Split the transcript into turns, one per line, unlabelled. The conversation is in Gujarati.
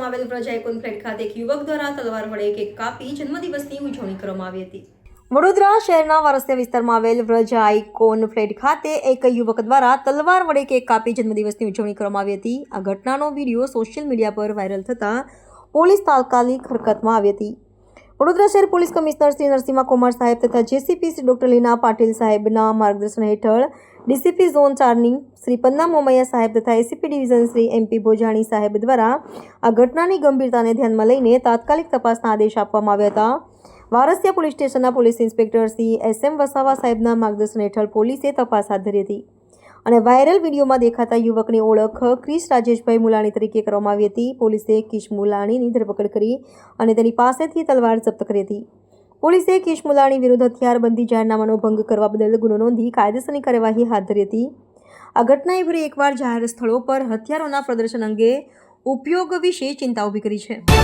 વ્રજ આઇકોન ફ્લેટ ખાતે એક યુવક દ્વારા તલવાર વડે કેક કાપી જન્મદિવસની ઉજવણી કરવામાં આવી હતી. વડોદરા શહેરના વારસિયા વિસ્તારમાં આવેલ વ્રજા આઇકોન ફ્લેટ ખાતે એક યુવક દ્વારા તલવાર વડે કેક કાપી જન્મદિવસની ઉજવણી કરવામાં આવી હતી. આ ઘટનાનો વીડિયો સોશિયલ મીડિયા પર વાયરલ થતાં પોલીસ તાત્કાલિક હરકતમાં આવી હતી. વડોદરા શહેર પોલીસ કમિશનર શ્રી નરસિંહ કુમાર સાહેબ તથા જેસીપી શ્રી ડોક્ટર લીના પાટીલ સાહેબના માર્ગદર્શન હેઠળ ડીસીપી ઝોન ચારની શ્રી પન્ના મોમૈયા સાહેબ તથા ACP division Shri MP Bhojani સાહેબ દ્વારા આ ઘટનાની ગંભીરતાને ધ્યાનમાં લઈને તાત્કાલિક તપાસના આદેશ આપવામાં આવ્યા હતા. વારસિયા પોલીસ સ્ટેશનના police inspector Shri S M Vasava સાહેબના માર્ગદર્શન હેઠળ પોલીસે તપાસ હાથ ધરી હતી અને વાયરલ વિડીયોમાં દેખાતા યુવકની ઓળખ ક્રિશ રાજેશભાઈ મુલાણી તરીકે કરવામાં આવી હતી. પોલીસે કિશ મુલાણીની ધરપકડ કરી અને તેની પાસેથી તલવાર જપ્ત કરી હતી. પોલીસે કેશમુલાણી વિરુદ્ધ હથિયારબંધી જાહેરનામાનો ભંગ કરવા બદલ ગુનો નોંધી કાયદેસરની કાર્યવાહી હાથ ધરી હતી. આ ઘટનાએ ફરી એકવાર જાહેર સ્થળો પર હથિયારોના પ્રદર્શન અંગે ઉપયોગ વિશે ચિંતા ઊભી કરી છે.